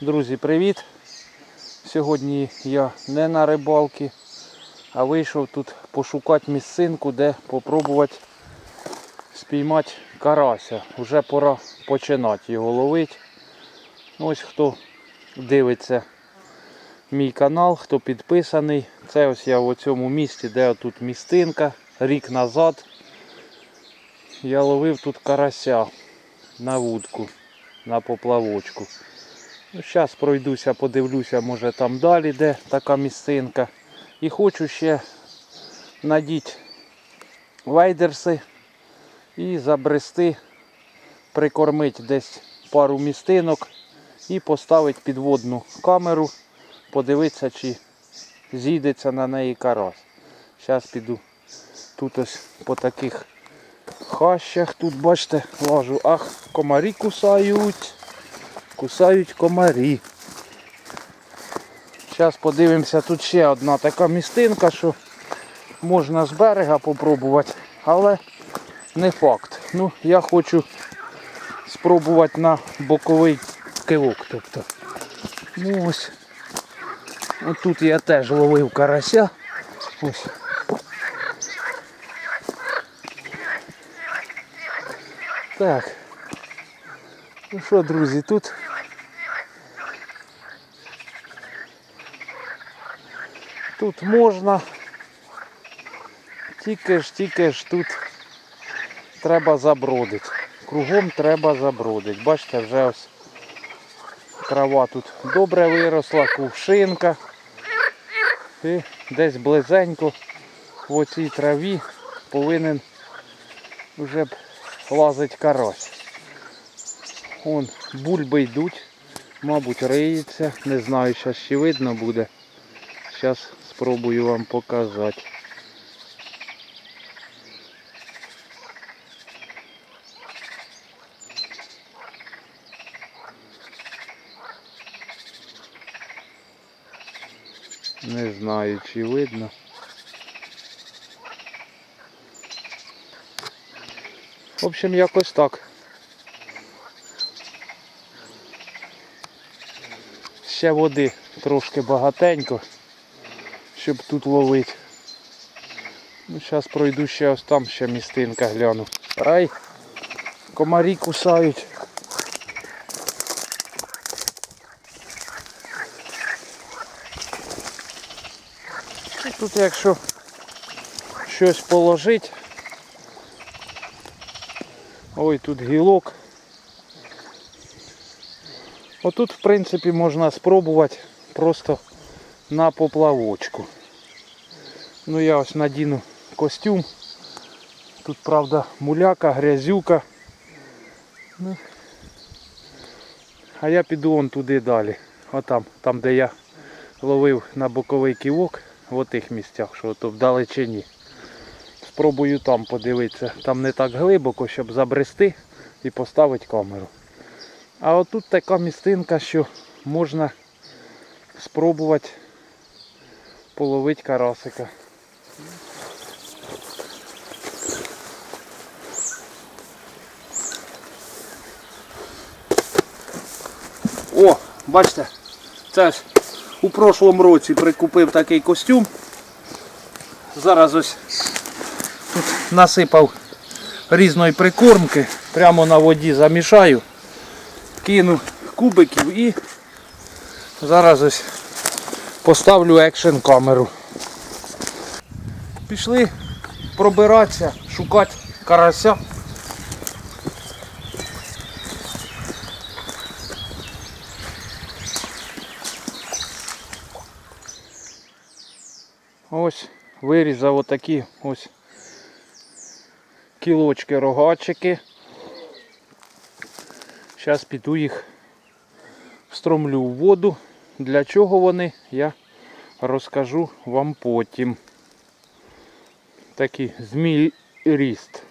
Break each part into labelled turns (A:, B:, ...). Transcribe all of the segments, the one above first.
A: Друзі, привіт! Сьогодні я не на рибалці, а вийшов тут пошукати місцинку, де попробувати спіймати карася. Вже пора починати його ловити. Ось хто дивиться мій канал, хто підписаний. Це ось я в цьому місці, де тут містинка, рік назад. Я ловив тут карася на вудку, на поплавочку. Ну, Зараз пройдуся, подивлюся, може там далі, де така місцинка. І хочу ще надіти вайдерси і забрести, прикормити десь пару містинок і поставити підводну камеру, подивитися, чи зійдеться на неї карась. Зараз піду тут ось по таких хащах. Тут бачите, лажу. Ах, комарі кусають. Кусають комарі. Зараз подивимося, тут ще одна така містинка, що можна з берега попробувати, але не факт. Ну, я хочу спробувати на боковий кивок. Тобто. Ну ось. Отут я теж ловив карася. Ось. Так. Ну що, друзі, тут тут можна. Тільки ж, тільки ж тут треба забродити. Кругом треба забродити. Бачите, вже ось трава тут добре виросла, кувшинка. І десь близенько в оцій траві повинен вже б лазить карась. Вон бульби йдуть, мабуть, риється. Не знаю, зараз ще видно буде. Зараз спробую вам показати. Не знаю, чи видно. В общем, якось так. Ще води трошки багатенько, щоб тут ловити. Ну, зараз пройду ще ось там ще містинка гляну. Ай, комарі кусають. Ну, Тут якщо щось положить. Ой, тут гілок. Отут, в принципі, можна спробувати просто на поплавочку. Ну я ось надіну костюм. Тут, правда, муляка, грязюка. Ну. А я піду вон туди далі. Отам, там де я ловив на боковий ківок, в отих місцях, що то вдалечині. Спробую там подивитися. Там не так глибоко, щоб забрести і поставити камеру. А отут така містинка, що можна спробувати половити карасика. О, бачите, це ж у прошлому році прикупив такий костюм. Зараз ось тут насипав різної прикормки, прямо на воді замішаю кину кубиків і зараз ось поставлю екшн камеру. Пішли пробиратися, шукати карася. Ось вирізав отакі ось кілочки рогачики. Зараз піду їх встромлю в воду. Для чого вони, я розкажу вам потім. Такий змій ріст.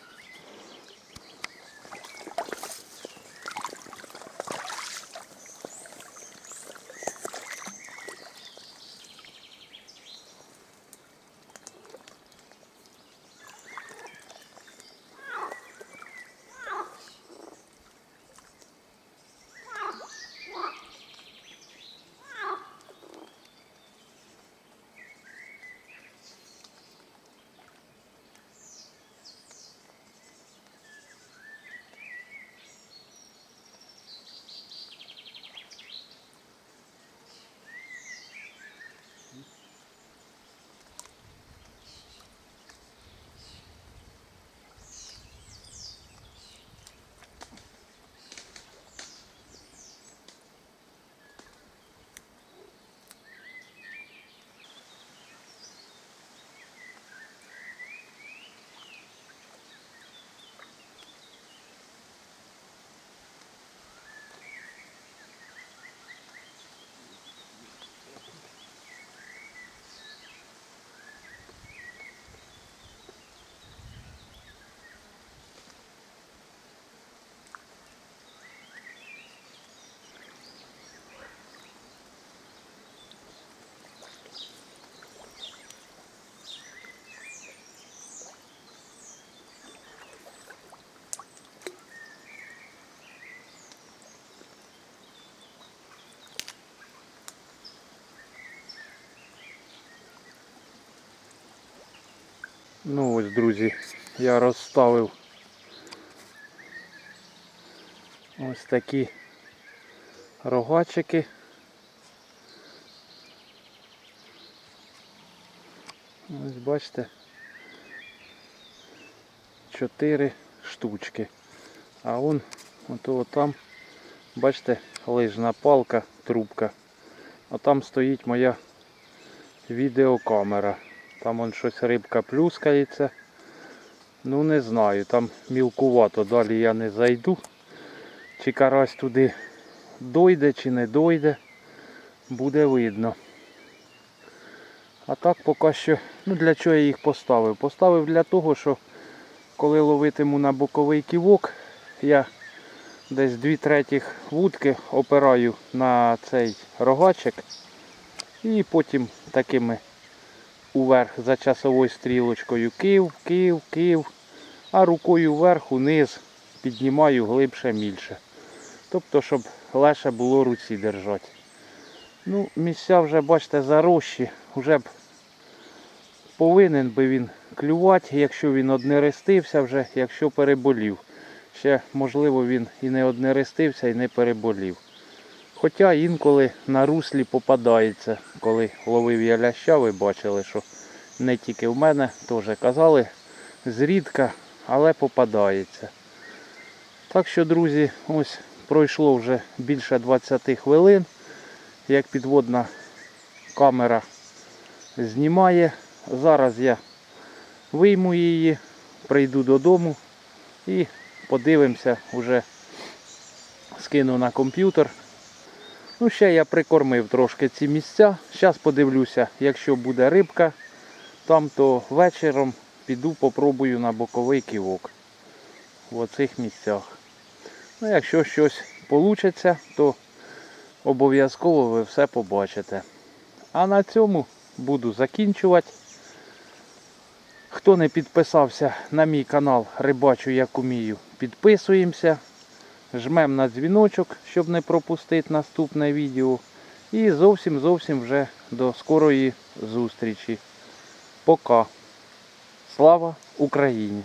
A: Ну ось, друзі, я розставив ось такі рогачики. Ось бачите. Чотири штучки. А он ото там, бачите, лижна палка, трубка. А там стоїть моя відеокамера. Там он щось рибка плюскається. Ну не знаю, там мілкувато, далі я не зайду. Чи карась туди дойде, чи не дойде, буде видно. А так поки що, ну для чого я їх поставив? Поставив для того, що коли ловитиму на боковий ківок, я десь дві третіх вудки опираю на цей рогачик і потім такими уверх за часовою стрілочкою кив, кив, кив, а рукою вверх униз піднімаю глибше мільше. Тобто, щоб легше було руці держати. Ну, місця вже, бачите, зарощі, вже б повинен би він клювати, якщо він однерестився вже, якщо переболів. Ще, можливо, він і не однерестився, і не переболів. Хоча інколи на руслі попадається, коли ловив я ляща, ви бачили, що не тільки в мене, теж казали, зрідка, але попадається. Так що, друзі, ось пройшло вже більше 20 хвилин, як підводна камера знімає. Зараз я вийму її, прийду додому і подивимося, вже скину на комп'ютер. Ну, ще я прикормив трошки ці місця. Зараз подивлюся, якщо буде рибка, там то вечором піду попробую на боковий ківок в оцих місцях. Ну, якщо щось вийде, то обов'язково ви все побачите. А на цьому буду закінчувати. Хто не підписався на мій канал Рибачу як умію, підписуємося. Жмемо на дзвіночок, щоб не пропустити наступне відео. І зовсім зовсім вже до скорої зустрічі. Пока. Слава Україні!